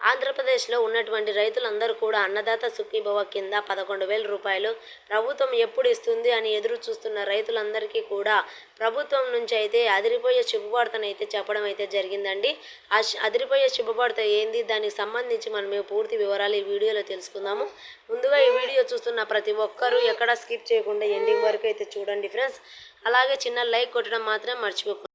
ఆంధ్రప్రదేశ్లో ఉన్నటువంటి రైతులందరూ కూడా అన్నదాత సుఖీభవ కింద పదకొండు వేల రూపాయలు ప్రభుత్వం ఎప్పుడు ఇస్తుంది అని ఎదురు చూస్తున్న రైతులందరికీ కూడా ప్రభుత్వం నుంచి అయితే అదిరిపోయే శుభవార్తను అయితే చెప్పడం అయితే జరిగిందండి. ఆ అదిరిపోయే శుభవార్త ఏంది? దానికి సంబంధించి మనం పూర్తి వివరాలు ఈ వీడియోలో తెలుసుకుందాము. ముందుగా ఈ వీడియో చూస్తున్న ప్రతి ఒక్కరూ ఎక్కడ స్కిప్ చేయకుండా ఎండింగ్ వరకు అయితే చూడండి ఫ్రెండ్స్. అలాగే చిన్న లైక్ కొట్టడం మాత్రం మర్చిపోకుండా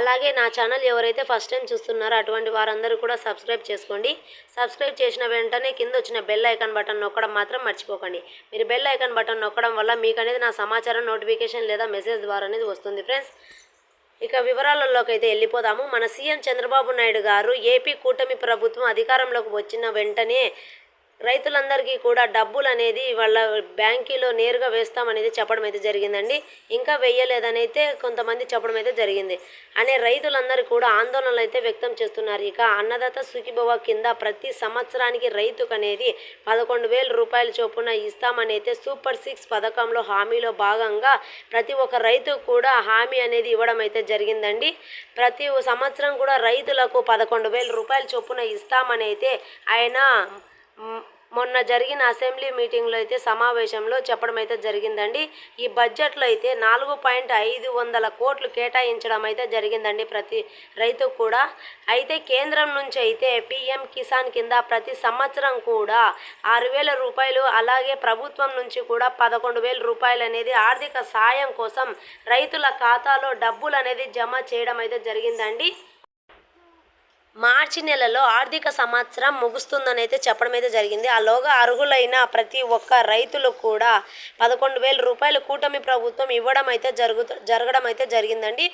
అలాగే నా ఛానల్ ఎవరైతే ఫస్ట్ టైం చూస్తున్నారో అటువంటి వారందరూ కూడా సబ్స్క్రైబ్ చేసుకోండి. సబ్స్క్రైబ్ చేసిన వెంటనే కింద వచ్చిన బెల్ ఐకాన్ బటన్ నొక్కడం మాత్రం మర్చిపోకండి. మీరు బెల్ ఐకాన్ బటన్ నొక్కడం వల్ల మీకు అనేది నా సమాచారం నోటిఫికేషన్ లేదా మెసేజ్ ద్వారా అనేది వస్తుంది ఫ్రెండ్స్. ఇక వివరాలలోకి అయితే వెళ్ళిపోదాము. మన సీఎం చంద్రబాబు నాయుడు గారు ఏపీ కూటమి ప్రభుత్వం అధికారంలోకి వచ్చిన వెంటనే రైతులందరికీ కూడా డబ్బులు అనేది వాళ్ళ బ్యాంకీలో నేరుగా వేస్తామనేది చెప్పడం అయితే జరిగిందండి. ఇంకా వేయలేదని అయితే కొంతమంది చెప్పడం అయితే జరిగింది. అనే రైతులందరూ కూడా ఆందోళనలు అయితే వ్యక్తం చేస్తున్నారు. ఇక అన్నదాత సుఖీభవ కింద ప్రతి సంవత్సరానికి రైతుకు అనేది పదకొండు వేల రూపాయల చొప్పున ఇస్తామని అయితే సూపర్ సిక్స్ పథకంలో హామీలో భాగంగా ప్రతి ఒక్క రైతు కూడా హామీ అనేది ఇవ్వడం అయితే జరిగిందండి. ప్రతి సంవత్సరం కూడా రైతులకు పదకొండు వేల రూపాయల చొప్పున ఇస్తామని అయితే ఆయన మొన్న జరిగిన అసెంబ్లీ మీటింగ్లో అయితే సమావేశంలో చెప్పడం అయితే జరిగిందండి. ఈ బడ్జెట్లో అయితే నాలుగు పాయింట్ ఐదు వందల కోట్లు కేటాయించడం అయితే జరిగిందండి ప్రతి రైతుకు కూడా. అయితే కేంద్రం నుంచి అయితే పిఎం కిసాన్ కింద ప్రతి సంవత్సరం కూడా ఆరు వేల రూపాయలు అలాగే ప్రభుత్వం నుంచి కూడా పదకొండు వేల రూపాయలు అనేది ఆర్థిక సాయం కోసం రైతుల ఖాతాలో డబ్బులు అనేది జమ చేయడం అయితే జరిగిందండి. మార్చి నెలలో ఆర్థిక సంవత్సరం ముగుస్తుందని అయితే చెప్పడం అయితే జరిగింది. ఆలోగా అర్హులైన ప్రతి ఒక్క రైతులు కూడా పదకొండు వేల రూపాయలు కూటమి ప్రభుత్వం ఇవ్వడం అయితే జరుగు జరగడం అయితే జరిగిందండి.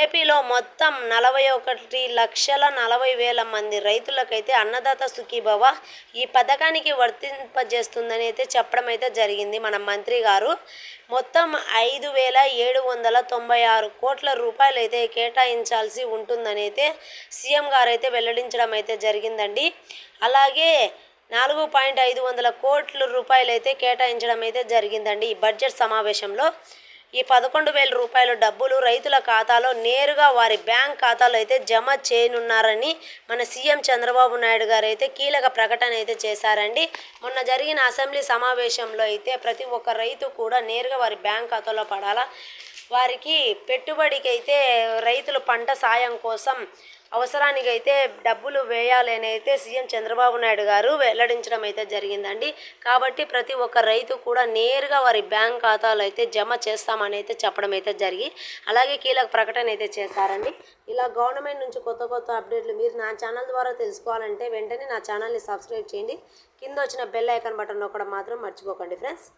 ఏపీలో మొత్తం నలభై ఒకటి లక్షల నలభై వేల మంది రైతులకైతే అన్నదాత సుఖీభవ ఈ పథకానికి వర్తింపజేస్తుందని అయితే చెప్పడం అయితే జరిగింది మన మంత్రి గారు. మొత్తం ఐదు వేల ఏడు వందల తొంభై ఆరు కోట్ల రూపాయలు అయితే కేటాయించాల్సి ఉంటుందని అయితే సీఎం గారు అయితే వెల్లడించడం అయితే జరిగిందండి. అలాగే నాలుగు పాయింట్ ఐదు వందల కోట్ల రూపాయలు అయితే కేటాయించడం అయితే జరిగిందండి ఈ బడ్జెట్ సమావేశంలో. ఈ పదకొండు వేల రూపాయల డబ్బులు రైతుల ఖాతాలో నేరుగా వారి బ్యాంక్ ఖాతాలో అయితే జమ చేయనున్నారని మన సీఎం చంద్రబాబు నాయుడు గారు అయితే కీలక ప్రకటన అయితే చేశారండి. మొన్న జరిగిన అసెంబ్లీ సమావేశంలో అయితే ప్రతి ఒక్క రైతు కూడా నేరుగా వారి బ్యాంక్ ఖాతాలో పడాలా? వారికి పెట్టుబడికి అయితే రైతులు పంట సాయం కోసం అవసరానికి అయితే డబ్బులు వేయాలి అని అయితే సీఎం చంద్రబాబు నాయుడు గారు వెల్లడించడం అయితే జరిగిందండి. కాబట్టి ప్రతి ఒక్క రైతు కూడా నేరుగా వారి బ్యాంక్ ఖాతాలో అయితే జమ చేస్తామని అయితే చెప్పడం అయితే జరిగి అలాగే కీలక ప్రకటన అయితే చేశారండి. ఇలా గవర్నమెంట్ నుంచి కొత్త కొత్త అప్డేట్లు మీరు నా ఛానల్ ద్వారా తెలుసుకోవాలంటే వెంటనే నా ఛానల్ని సబ్స్క్రైబ్ చేయండి. కింద వచ్చిన బెల్ ఐకాన్ బటన్ నొక్కడం మాత్రం మర్చిపోకండి ఫ్రెండ్స్.